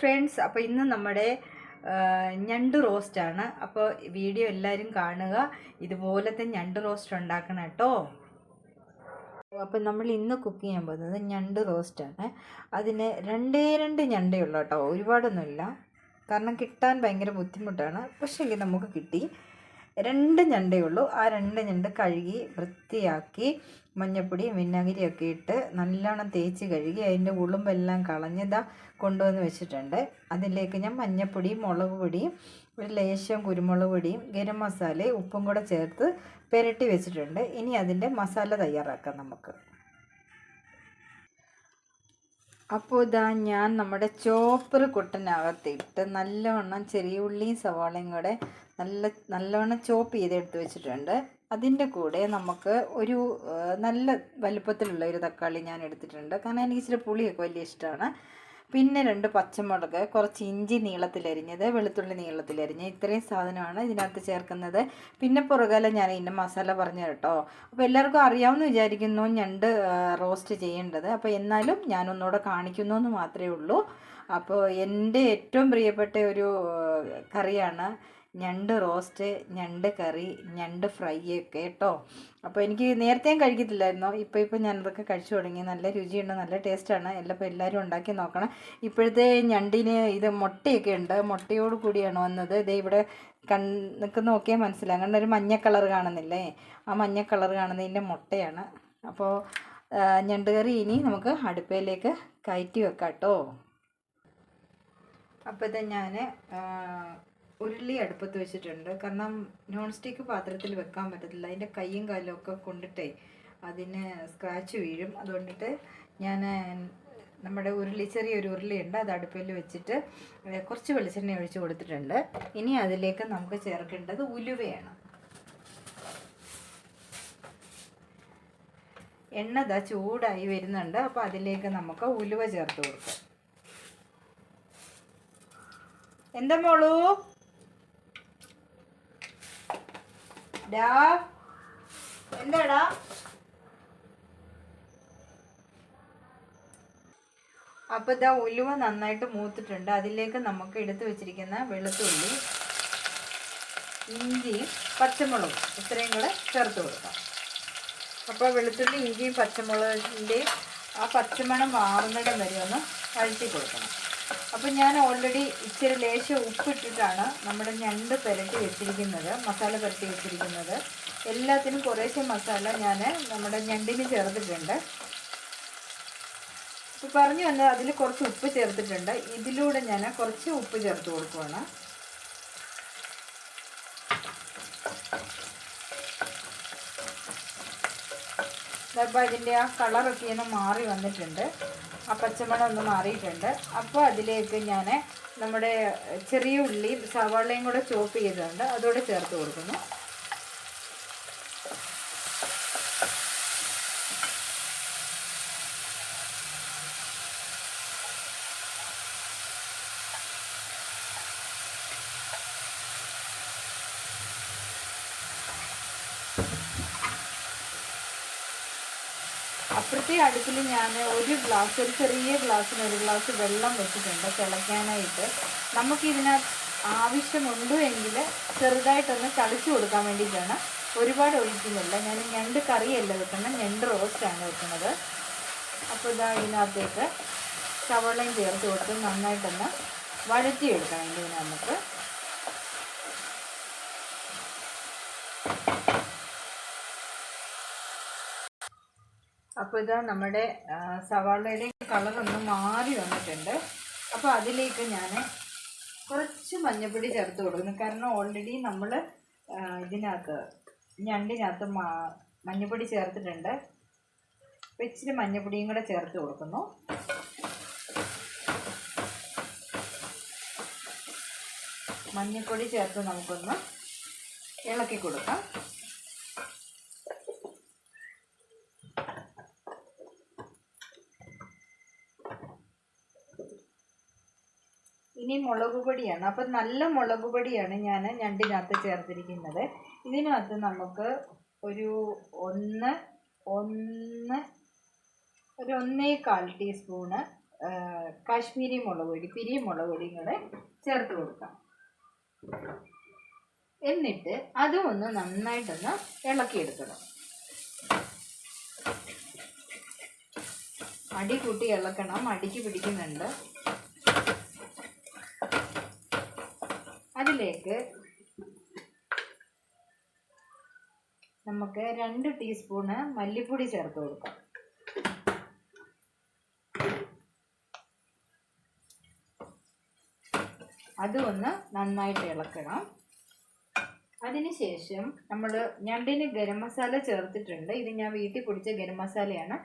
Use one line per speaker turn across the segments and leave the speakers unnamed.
Friends അപ്പോൾ ഇന്ന് നമ്മുടെ ഞണ്ട് റോസ്റ്റാണ് അപ്പോൾ വീഡിയോ എല്ലാവരും കാണുക. ഇതുപോലത്തെ ഞണ്ട് റോസ്റ്റ് ഉണ്ടാക്കണം കേട്ടോ. അപ്പം നമ്മൾ ഇന്ന് കുക്ക് ചെയ്യാൻ പോകുന്നത് ഞണ്ട് റോസ്റ്റാണ് അതിന് രണ്ടേ രണ്ട് ഞണ്ടേ ഉള്ളൂ കേട്ടോ. ഒരുപാടൊന്നുമില്ല. കാരണം കിട്ടാൻ ഭയങ്കര ബുദ്ധിമുട്ടാണ്. പക്ഷേ നമുക്ക് കിട്ടി. രണ്ട് ഞണ്ടേ ഉള്ളൂ ആ രണ്ട് ഞണ്ട് കഴുകി വൃത്തിയാക്കി മഞ്ഞപ്പൊടിയും വിനാഗിരിയൊക്കെ ഇട്ട് നല്ലോണം തേച്ച് കഴുകി അതിന്റെ ഉളുമ്പെല്ലാം കളഞ്ഞതാ കൊണ്ടുവന്ന് വെച്ചിട്ടുണ്ട്. അതിലേക്ക് ഞാൻ മഞ്ഞപ്പൊടിയും മുളക് പൊടിയും ഒരു ലേശം കുരുമുളക് പൊടിയും ഗരം മസാലയും ഉപ്പും കൂടെ ചേർത്ത് പുരട്ടി വെച്ചിട്ടുണ്ട്. ഇനി അതിന്റെ മസാല തയ്യാറാക്കാം നമുക്ക്. അപ്പോൾ ഇതാ ഞാൻ നമ്മുടെ ചോപ്പർ കുട്ടനകത്തിട്ട് നല്ലവണ്ണം ചെറിയ ഉള്ളിയും സവാളയും കൂടെ നല്ല നല്ലവണ്ണം ചോപ്പ് ചെയ്തെടുത്ത് വെച്ചിട്ടുണ്ട്. അതിന്റെ കൂടെ നമുക്ക് ഒരു നല്ല വലുപ്പത്തിലുള്ള ഒരു തക്കാളി ഞാൻ എടുത്തിട്ടുണ്ട്. കാരണം എനിക്ക് ഇച്ചിരി പുളിയൊക്കെ വലിയ ഇഷ്ടമാണ്. പിന്നെ രണ്ട് പച്ചമുളക് കുറച്ച് ഇഞ്ചി നീളത്തിലരിഞ്ഞത് വെളുത്തുള്ളി നീളത്തിലരിഞ്ഞ് ഇത്രയും സാധനമാണ് ഇതിനകത്ത് ചേർക്കുന്നത്. പിന്നെ പുറകാല ഞാൻ ഇതിന്റെ മസാല പറഞ്ഞു കേട്ടോ. അപ്പോൾ എല്ലാവർക്കും അറിയാമെന്ന് വിചാരിക്കുന്നു ഞണ്ട് റോസ്റ്റ് ചെയ്യേണ്ടത്. അപ്പോൾ എന്നാലും ഞാനൊന്നുകൂടെ കാണിക്കുന്നു എന്ന് മാത്രമേ ഉള്ളൂ. അപ്പോൾ എന്റെ ഏറ്റവും പ്രിയപ്പെട്ട ഒരു കറിയാണ് ഞണ്ട് റോസ്റ്റ് ഞണ്ട് കറി ഞണ്ട് ഫ്രൈ ഒക്കെ കേട്ടോ. അപ്പോൾ എനിക്ക് നേരത്തെയും കഴിക്കത്തില്ലായിരുന്നു? ഇപ്പോൾ ഇപ്പോൾ ഞാനതൊക്കെ കഴിച്ചു തുടങ്ങി. നല്ല രുചിയുണ്ട് നല്ല ടേസ്റ്റാണ് എല്ലാം എല്ലാവരും ഉണ്ടാക്കി നോക്കണം. ഇപ്പോഴത്തെ ഞണ്ടിന് ഇത് മുട്ടയൊക്കെ ഉണ്ട്. മുട്ടയോട് കൂടിയാണ് വന്നത്. ദേ ഇവിടെ കൺ നോക്കിയാൽ മനസ്സിലാകും കാരണം ഒരു മഞ്ഞ കളർ കാണുന്നില്ലേ? ആ മഞ്ഞ കളർ കാണുന്നതിന്റെ മുട്ടയാണ്. അപ്പോൾ ഞണ്ട് കറി ഇനി നമുക്ക് അടുപ്പയിലേക്ക് കയറ്റി വെക്കാം കേട്ടോ അപ്പോൾ ഇത് ഞാൻ ഉരുളി അടുപ്പത്ത് വെച്ചിട്ടുണ്ട്. കാരണം നോൺ സ്റ്റിക്ക് പാത്രത്തിൽ വെക്കാൻ പറ്റത്തില്ല. അതിന്റെ കൈയും കാലും ഒക്കെ കൊണ്ടിട്ടേ അതിന് സ്ക്രാച്ച് വീഴും. അതുകൊണ്ടിട്ട് ഞാൻ നമ്മുടെ ഉരുളി ചെറിയൊരു ഉരുളിയുണ്ട് അത് അടുപ്പിൽ വെച്ചിട്ട് കുറച്ച് വെളിച്ചെണ്ണ ഒഴിച്ച് കൊടുത്തിട്ടുണ്ട്. ഇനി അതിലേക്ക് നമുക്ക് ചേർക്കേണ്ടത് ഉലുവയാണ്. എണ്ണ ചൂടായി വരുന്നുണ്ട്. അപ്പോൾ അതിലേക്ക് നമുക്ക് ഉലുവ ചേർത്ത് കൊടുക്കാം. എന്താ മോളൂ? ഡാ. എന്താടാ? അപ്പോൾ ഇതാ ഉലുവ നന്നായിട്ട് മൂത്തിട്ടുണ്ട്. അതിലേക്ക് നമുക്ക് എടുത്തു വെച്ചിരിക്കുന്ന വെളുത്തുള്ളി ഇഞ്ചിയും പച്ചമുളകും ഇത്രയും കൂടെ ചേർത്ത് കൊടുക്കാം. അപ്പോൾ വെളുത്തുള്ളി ഇഞ്ചിയും പച്ചമുളകിന്റെയും ആ പച്ചമണം മാറുന്നിടം വരെ ഒന്ന് വഴറ്റി കൊടുക്കണം. അപ്പോൾ ഞാൻ ഓൾറെഡി ഇച്ചിരി ലേശം ഉപ്പിട്ടിട്ടാണ് നമ്മുടെ ഞണ്ട് പുരട്ടി വെച്ചിരിക്കുന്നത് മസാല പുരട്ടി വെച്ചിരിക്കുന്നത്. എല്ലാത്തിനും കുറേശ്ശെ മസാല ഞാൻ നമ്മുടെ ഞണ്ടിന് ചേർത്തിട്ടുണ്ട്. ഇപ്പം പറഞ്ഞു വന്നത് അതിൽ കുറച്ച് ഉപ്പ് ചേർത്തിട്ടുണ്ട്. ഇതിലൂടെ ഞാൻ കുറച്ച് ഉപ്പ് ചേർത്ത് കൊടുക്കുവാണ്. അപ്പോൾ അതിന്റെ ആ കളറൊക്കെ ഒന്ന് മാറി വന്നിട്ടുണ്ട്. ആ പച്ചമണം ഒന്ന് മാറിയിട്ടുണ്ട്. അപ്പോൾ അതിലേക്ക് ഞാൻ നമ്മുടെ ചെറിയ ഉള്ളിയും സവാളയും കൂടെ ചോപ്പ് ചെയ്തിട്ടുണ്ട്. അതോടെ ചേർത്ത് കൊടുക്കുന്നു. അപ്പുറത്തെ അടുപ്പിൽ ഞാൻ ഒരു ഗ്ലാസ് ഒരു ചെറിയ ഗ്ലാസ്സിന് ഒരു ഗ്ലാസ് വെള്ളം വെച്ചിട്ടുണ്ട് തിളയ്ക്കാനായിട്ട്. നമുക്കിതിനകത്ത് ആവശ്യമുണ്ടോ എങ്കിൽ ചെറുതായിട്ടൊന്ന് തളിച്ചു കൊടുക്കാൻ വേണ്ടിയിട്ടാണ്. ഒരുപാട് ഒഴിക്കുന്നില്ല. ഞാൻ ഞണ്ട് കറിയല്ല വെക്കുന്നത് ഞണ്ട് റോസ്റ്റാണ് വെക്കുന്നത്. അപ്പോൾ ഇതാ ഇതിനകത്തേക്ക് സവളയും ചേർത്ത് കൊടുത്ത് നന്നായിട്ടൊന്ന് വഴറ്റിയെടുക്കാം ഇതിനെ നമുക്ക് അപ്പോൾ ഇതാ നമ്മുടെ സവാളയുടെ കളർ ഒന്ന് മാറി വന്നിട്ടുണ്ട്. അപ്പോൾ അതിലേക്ക് ഞാൻ കുറച്ച് മഞ്ഞപ്പൊടി ചേർത്ത് കൊടുക്കുന്നു. കാരണം ഓൾറെഡി നമ്മൾ ഇതിനകത്ത് ഞണ്ടിനകത്ത് മഞ്ഞപ്പൊടി ചേർത്തിട്ടുണ്ട്. അപ്പോൾ ഇച്ചിരി മഞ്ഞപ്പൊടിയും കൂടെ ചേർത്ത് കൊടുക്കുന്നു. മഞ്ഞപ്പൊടി ചേർത്ത് നമുക്കൊന്ന് ഇളക്കി കൊടുക്കാം. ഇനി മുളക് പൊടിയാണ്. അപ്പം നല്ല മുളക് പൊടിയാണ് ഞാൻ ഞണ്ടിനകത്ത് ചേർത്തിരിക്കുന്നത്. ഇതിനകത്ത് നമുക്ക് ഒരു ഒന്ന് ഒന്ന് ഒരു ഒന്നേകാൽ ടീസ്പൂണ് കാശ്മീരി മുളക് പൊടി പിരി മുളക് പൊടിയും കൂടെ ചേർത്ത് കൊടുക്കാം. എന്നിട്ട് അതും ഒന്ന് നന്നായിട്ടൊന്ന് ഇളക്കിയെടുക്കണം. അടി കൂട്ടി ഇളക്കണം. അടിക്ക് പിടിക്കുന്നുണ്ട്. അതിലേക്ക് നമുക്ക് രണ്ട് ടീസ്പൂണ് മല്ലിപ്പൊടി ചേർത്ത് കൊടുക്കാം. അതൊന്ന് നന്നായിട്ട് ഇളക്കണം. അതിനുശേഷം നമ്മൾ ഞണ്ടിന് ഗരം മസാല ചേർത്തിട്ടുണ്ട്. ഇത് ഞാൻ വീട്ടിൽ പൊടിച്ച ഗരം മസാലയാണ്.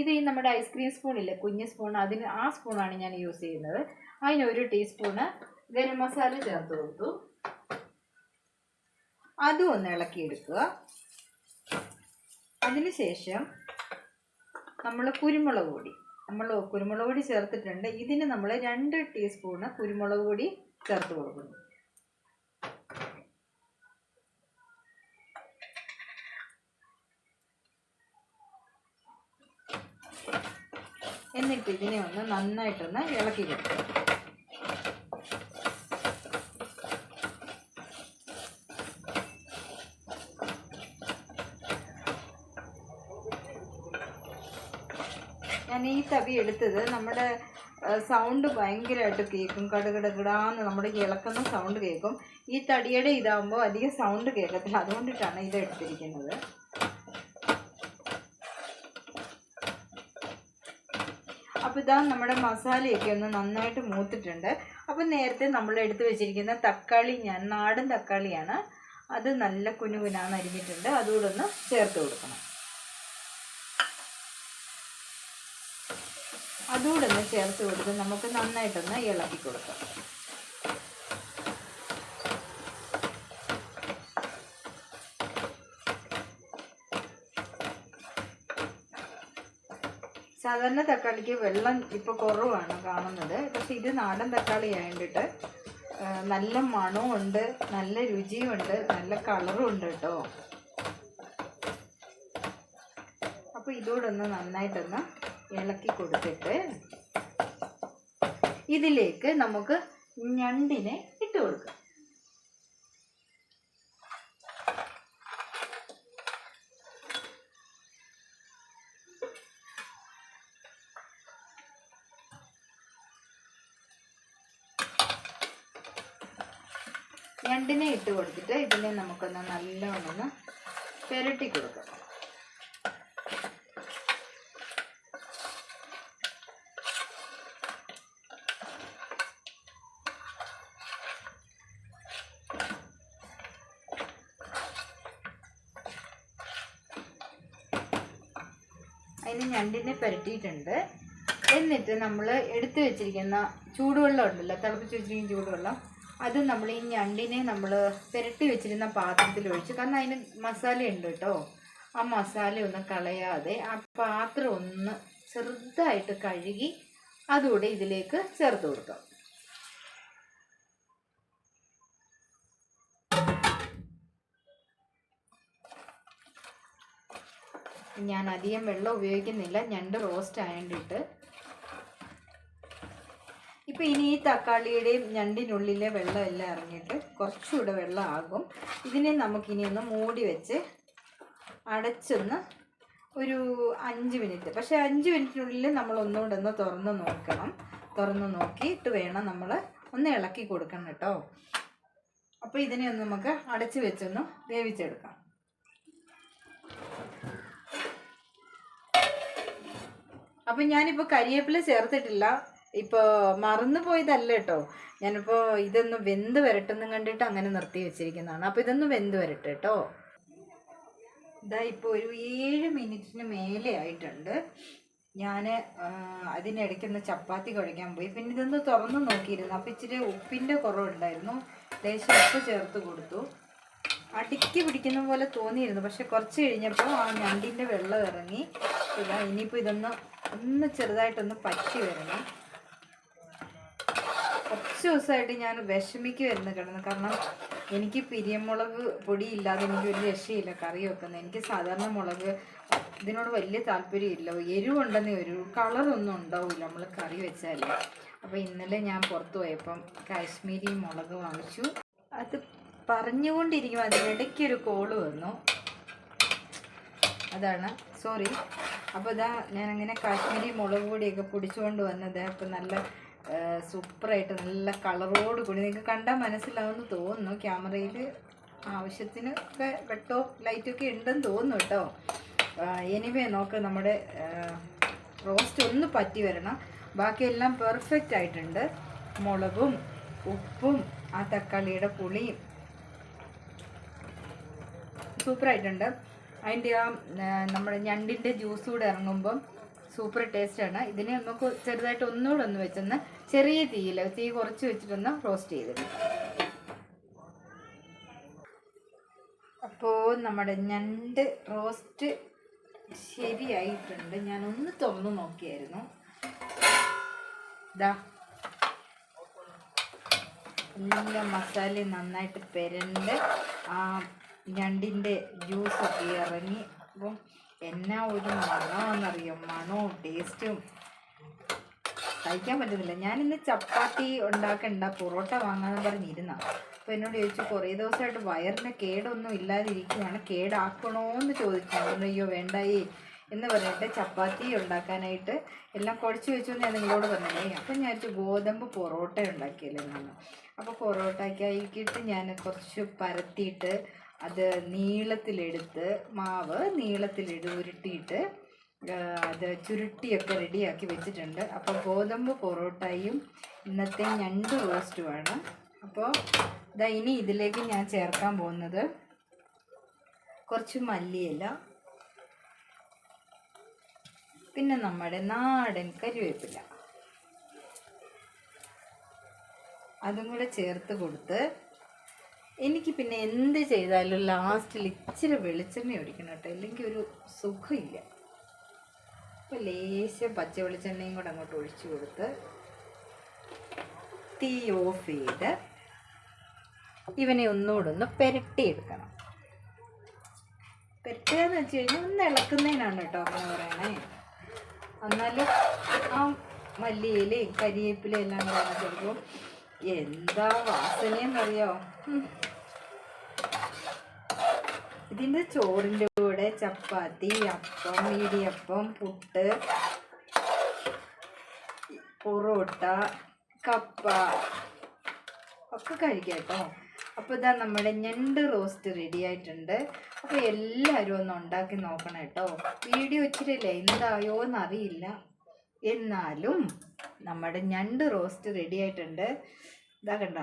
ഇത് ഈ നമ്മുടെ ഐസ്ക്രീം സ്പൂണില്ലേ കുഞ്ഞ് സ്പൂൺ അതിന് ആ സ്പൂണാണ് ഞാൻ യൂസ് ചെയ്യുന്നത്. അതിന് ഒരു ടീസ്പൂണ് ഗരം മസാല ചേർത്ത് കൊടുത്തു. അതും ഒന്ന് ഇളക്കിയെടുക്കുക. അതിനുശേഷം നമ്മൾ കുരുമുളക് പൊടി നമ്മൾ കുരുമുളക് പൊടി ചേർത്തിട്ടുണ്ട്. ഇതിന് നമ്മൾ രണ്ട് ടീസ്പൂണ് കുരുമുളക് പൊടി ചേർത്ത് കൊടുക്കുന്നു. എന്നിട്ട് ഇതിനെ ഒന്ന് നന്നായിട്ടൊന്ന് ഇളക്കി കൊടുക്കുക ഈ തവി എടുത്തത് നമ്മുടെ സൗണ്ട് ഭയങ്കരമായിട്ട് കേൾക്കും കടുകടകിടാന്ന് നമ്മുടെ ഇളക്കുന്ന സൗണ്ട് കേൾക്കും ഈ തടിയുടെ ഇതാകുമ്പോൾ അധികം സൗണ്ട് കേൾക്കത്തില്ല അതുകൊണ്ടിട്ടാണ് ഇത് എടുത്തിരിക്കുന്നത്. അപ്പോൾ ഇതാ നമ്മുടെ മസാലയൊക്കെ ഒന്ന് നന്നായിട്ട് മൂത്തിട്ടുണ്ട്. അപ്പോൾ നേരത്തെ നമ്മൾ എടുത്തു വെച്ചിരിക്കുന്ന തക്കാളി ഞാൻ നാടൻ തക്കാളിയാണ്. അത് നല്ല കുനുകുനാന്ന് അരിഞ്ഞിട്ടുണ്ട്. അതുകൂടെ ഒന്ന് ചേർത്ത് കൊടുക്കണം. അതുകൂടെ ഒന്ന് ചേർത്ത് കൊടുത്ത് നമുക്ക് നന്നായിട്ടൊന്ന് ഇളക്കി കൊടുക്കാം. സാധാരണ തക്കാളിക്ക് വെള്ളം ഇപ്പോൾ കുറവാണ് കാണുന്നത്. പക്ഷെ ഇത് നാടൻ തക്കാളി ആയതുകൊണ്ടിട്ട് നല്ല മണവും ഉണ്ട് നല്ല രുചിയും ഉണ്ട് നല്ല കളറും ഉണ്ട് കേട്ടോ. അപ്പോൾ ഇതോടൊന്ന് നന്നായിട്ടൊന്ന് ഇളക്കി കൊടുത്തിട്ട് ഇതിലേക്ക് നമുക്ക് ഞണ്ടിനെ ഇട്ട് കൊടുക്കാം. ഞണ്ടിനെ ഇട്ട് കൊടുത്തിട്ട് ഇതിനെ നമുക്കൊന്ന് നല്ലോണം ഒന്ന് പുരട്ടി കൊടുക്കാം. അതിന് ഞണ്ടിനെ പുരട്ടിയിട്ടുണ്ട്. എന്നിട്ട് നമ്മൾ എടുത്തു വെച്ചിരിക്കുന്ന ചൂടുവെള്ളം ഉണ്ടല്ലോ തിളപ്പിച്ച് വെച്ചിരിക്കുന്ന ചൂടുവെള്ളം അത് നമ്മൾ ഈ ഞണ്ടിനെ നമ്മൾ പുരട്ടി വെച്ചിരുന്ന പാത്രത്തിൽ ഒഴിച്ച് കാരണം അതിന് മസാല ഉണ്ട് കേട്ടോ. ആ മസാല ഒന്ന് കളയാതെ ആ പാത്രം ഒന്ന് ചെറുതായിട്ട് കഴുകി അതുകൂടെ ഇതിലേക്ക് ചേർത്ത് കൊടുക്കാം. ഞാൻ അധികം വെള്ളം ഉപയോഗിക്കുന്നില്ല. ഞണ്ട് റോസ്റ്റ് ആയണ്ടിട്ട് ഇപ്പം ഇനി ഈ തക്കാളിയുടെയും ഞണ്ടിനുള്ളിലെ വെള്ളം എല്ലാം ഇറങ്ങിയിട്ട് കുറച്ചുകൂടെ വെള്ളം ആകും. ഇതിനെ നമുക്കിനി ഒന്ന് മൂടി വെച്ച് അടച്ചൊന്ന് ഒരു അഞ്ച് മിനിറ്റ്. പക്ഷേ അഞ്ച് മിനിറ്റിനുള്ളിൽ നമ്മൾ ഒന്നുകൂടെ ഒന്ന് തുറന്ന് നോക്കണം. തുറന്ന് നോക്കിയിട്ട് വേണം നമ്മൾ ഒന്ന് ഇളക്കി കൊടുക്കണം കേട്ടോ. അപ്പോൾ ഇതിനെ ഒന്ന് നമുക്ക് അടച്ച് വെച്ചൊന്ന് വേവിച്ചെടുക്കാം. അപ്പം ഞാനിപ്പോൾ കരിയേപ്പില ചേർത്തിട്ടില്ല. ഇപ്പോൾ മറന്നു പോയതല്ല കേട്ടോ. ഞാനിപ്പോൾ ഇതൊന്ന് വെന്ത് വരട്ടെന്നും കണ്ടിട്ട് അങ്ങനെ നിർത്തി വെച്ചിരിക്കുന്നതാണ്. അപ്പോൾ ഇതൊന്ന് വെന്ത് വരട്ടെ കേട്ടോ. ഇതാ ഇപ്പോൾ ഒരു ഏഴ് മിനിറ്റിന് മേലെ ആയിട്ടുണ്ട്. ഞാൻ അതിനിടയ്ക്കൊന്ന് ചപ്പാത്തി കുഴയ്ക്കാൻ പോയി. പിന്നെ ഇതൊന്ന് തുറന്ന് നോക്കിയിരുന്നു. അപ്പോൾ ഇച്ചിരി ഉപ്പിന്റെ കുറവുണ്ടായിരുന്നു. ലേശം ഉപ്പ് ചേർത്ത് കൊടുത്തു. അടിക്ക് പിടിക്കുന്ന പോലെ തോന്നിയിരുന്നു. പക്ഷെ കുറച്ച് കഴിഞ്ഞപ്പോൾ ആ ഞണ്ടിന്റെ വെള്ളം ഇറങ്ങി. ഇനിയിപ്പോൾ ഇതൊന്ന് ഒന്ന് ചെറുതായിട്ടൊന്ന് പറ്റി വരണം. കുറച്ച് ദിവസമായിട്ട് ഞാൻ വിഷമിക്കുമായിരുന്നു കിടന്ന്. കാരണം എനിക്ക് പിരിയമുളക് പൊടി ഇല്ലാതെ എനിക്ക് ഒരു രക്ഷയില്ല കറി വെക്കുന്നത്. എനിക്ക് സാധാരണ മുളക് ഇതിനോട് വലിയ താല്പര്യമില്ല എരിവുണ്ടെന്നേ ഒരു കളറൊന്നും ഉണ്ടാവില്ല നമ്മൾ കറി വെച്ചാൽ അപ്പോൾ ഇന്നലെ ഞാൻ പുറത്തു പോയപ്പം കാശ്മീരി മുളക് വാങ്ങിച്ചു. അത് പറഞ്ഞുകൊണ്ടിരിക്കും അതിനിടയ്ക്ക് ഒരു കോൾ വന്നു. അതാണ്. സോറി അപ്പോൾ ഇതാ ഞാനങ്ങനെ കാശ്മീരി മുളക് പൊടിയൊക്കെ പൊടിച്ചുകൊണ്ട് വന്നത്. അപ്പോൾ നല്ല സൂപ്പറായിട്ട് നല്ല കളറോട് കൂടി. നിങ്ങൾക്ക് കണ്ടാൽ മനസ്സിലാവുമെന്ന് തോന്നുന്നു. ക്യാമറയിൽ ആവശ്യത്തിന് ഒക്കെ വെട്ടോ ലൈറ്റൊക്കെ ഉണ്ടെന്ന് തോന്നുന്നു കേട്ടോ. എനിവേ നോക്ക് നമ്മുടെ റോസ്റ്റ് ഒന്ന് പറ്റി വരണം. ബാക്കിയെല്ലാം പെർഫെക്റ്റ് ആയിട്ടുണ്ട്. മുളകും ഉപ്പും ആ തക്കാളിയുടെ പുളിയും. സൂപ്പറായിട്ടുണ്ട്. അതിന്റെ ആ നമ്മുടെ ഞണ്ടിന്റെ ജ്യൂസ് കൂടെ ഇറങ്ങുമ്പം സൂപ്പർ ടേസ്റ്റാണ്. ഇതിനെ നമുക്ക് ചെറുതായിട്ട് ഒന്നുകൂടെ ഒന്ന് വെച്ചൊന്ന് ചെറിയ തീയിൽ തീ കുറച്ച് വെച്ചിട്ടൊന്ന് റോസ്റ്റ് ചെയ്തിടും അപ്പോൾ നമ്മുടെ ഞണ്ട് റോസ്റ്റ് ശരിയായിട്ടുണ്ട്. ഞാൻ ഒന്ന് തുറന്നു നോക്കിയായിരുന്നു. ഇതാ എല്ലാ മസാലയും നന്നായിട്ട് പെരണ്ട്. ആ ഞണ്ടിന്റെ ജ്യൂസ് ഇറങ്ങി. അപ്പം എന്നാ ഒരു മണമെന്നറിയോ മണവും ടേസ്റ്റും കഴിക്കാൻ പറ്റുന്നില്ല. ഞാനിന്ന് ചപ്പാത്തി ഉണ്ടാക്കണ്ട പൊറോട്ട വാങ്ങാന്ന് പറഞ്ഞിരുന്ന. അപ്പോൾ എന്നോട് ചോദിച്ചു കുറേ ദിവസമായിട്ട് വയറിന് കേടൊന്നും ഇല്ലാതിരിക്കുകയാണ് കേടാക്കണോന്ന് ചോദിച്ചു. അയ്യോ വേണ്ടായി. എന്ന് പറഞ്ഞിട്ട് ചപ്പാത്തി ഉണ്ടാക്കാനായിട്ട് എല്ലാം കുഴച്ച് വെച്ചു ഞാൻ നിങ്ങളോട് പറഞ്ഞില്ലേ അപ്പം ഞാൻ വെച്ചു ഗോതമ്പ് പൊറോട്ട ഉണ്ടാക്കിയല്ലേ നമ്മൾ അപ്പോൾ പൊറോട്ടയ്ക്കായിട്ട് ഞാൻ കുറച്ച് പരത്തിയിട്ട് അത് നീളത്തിലെടുത്ത് മാവ് നീളത്തിൽ ഉരുട്ടിയിട്ട് അത് ചുരുട്ടിയൊക്കെ റെഡിയാക്കി വെച്ചിട്ടുണ്ട്. അപ്പോൾ ഗോതമ്പ് പൊറോട്ടയും ഇന്നത്തെ ഞണ്ട് റോസ്റ്റുമാണ് അപ്പോൾ ഇതാ ഇനി ഇതിലേക്ക് ഞാൻ ചേർക്കാൻ പോകുന്നത് കുറച്ച് മല്ലിയില പിന്നെ നമ്മുടെ നാടൻ കരിവേപ്പില. അതും കൂടെ ചേർത്ത് കൊടുത്ത് എനിക്ക് പിന്നെ എന്ത് ചെയ്താലും ലാസ്റ്റിൽ ഇച്ചിരി വെളിച്ചെണ്ണ ഒഴിക്കണം കേട്ടോ. ഇല്ലെങ്കിൽ ഒരു സുഖമില്ല. അപ്പോൾ ലേശം പച്ച വെളിച്ചെണ്ണയും കൂടെ അങ്ങോട്ട് ഒഴിച്ചു കൊടുത്ത് തീ ഓഫ് ചെയ്ത് ഇവനെ ഒന്നുകൂടെ ഒന്ന് പുരട്ടിയെടുക്കണം. പെരട്ടുക എന്ന് വെച്ച് കഴിഞ്ഞാൽ ഒന്ന് ഇളക്കുന്നതിനാണ് കേട്ടോ അങ്ങനെ പറയണേ. എന്നാലും ആ മല്ലിയിലയും കരിയേപ്പിലയും എല്ലാം കൂടെ അതിനകത്ത് എന്താ വാസനയെന്നറിയോ. ഇതിന്റെ ചോറിന്റെ കൂടെ ചപ്പാത്തി അപ്പം ഇടിയപ്പം പുട്ട് പൊറോട്ട കപ്പ ഒക്കെ കഴിക്കാം കേട്ടോ. അപ്പോൾ ഇതാ നമ്മുടെ ഞണ്ട് റോസ്റ്റ് റെഡി ആയിട്ടുണ്ട്. അപ്പോൾ എല്ലാവരും ഒന്ന് ഉണ്ടാക്കി നോക്കണം കേട്ടോ. വീഡിയോ ഇച്ചിരി ലെന്തായോ എന്നറിയില്ല എന്നാലും നമ്മുടെ ഞണ്ട് റോസ്റ്റ് റെഡി ആയിട്ടുണ്ട്. ഇതാ കണ്ട?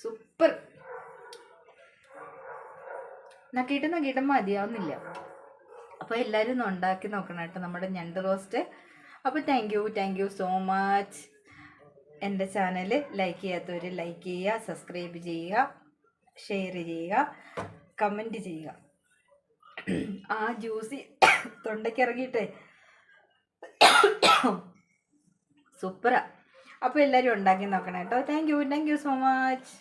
സൂപ്പർ നക്കിയിട്ട് നക്കിയിട്ട് മതിയാവുന്നില്ല. അപ്പോൾ എല്ലാവരും ഒന്ന് ഉണ്ടാക്കി നോക്കണം കേട്ടോ നമ്മുടെ ഞണ്ട് റോസ്റ്റ് അപ്പോൾ thank you thank you so much എന്റെ ചാനൽ ലൈക്ക് ചെയ്യാത്തവർ ലൈക്ക് ചെയ്യുക സബ്സ്ക്രൈബ് ചെയ്യുക ഷെയർ ചെയ്യുക കമന്റ് ചെയ്യുക. ആ ജ്യൂസ് തൊണ്ടയ്ക്ക് ഇറങ്ങിയിട്ടേ. സൂപ്പറാ അപ്പോൾ എല്ലാവരും ഉണ്ടാക്കി നോക്കണം കേട്ടോ. Thank you thank you so much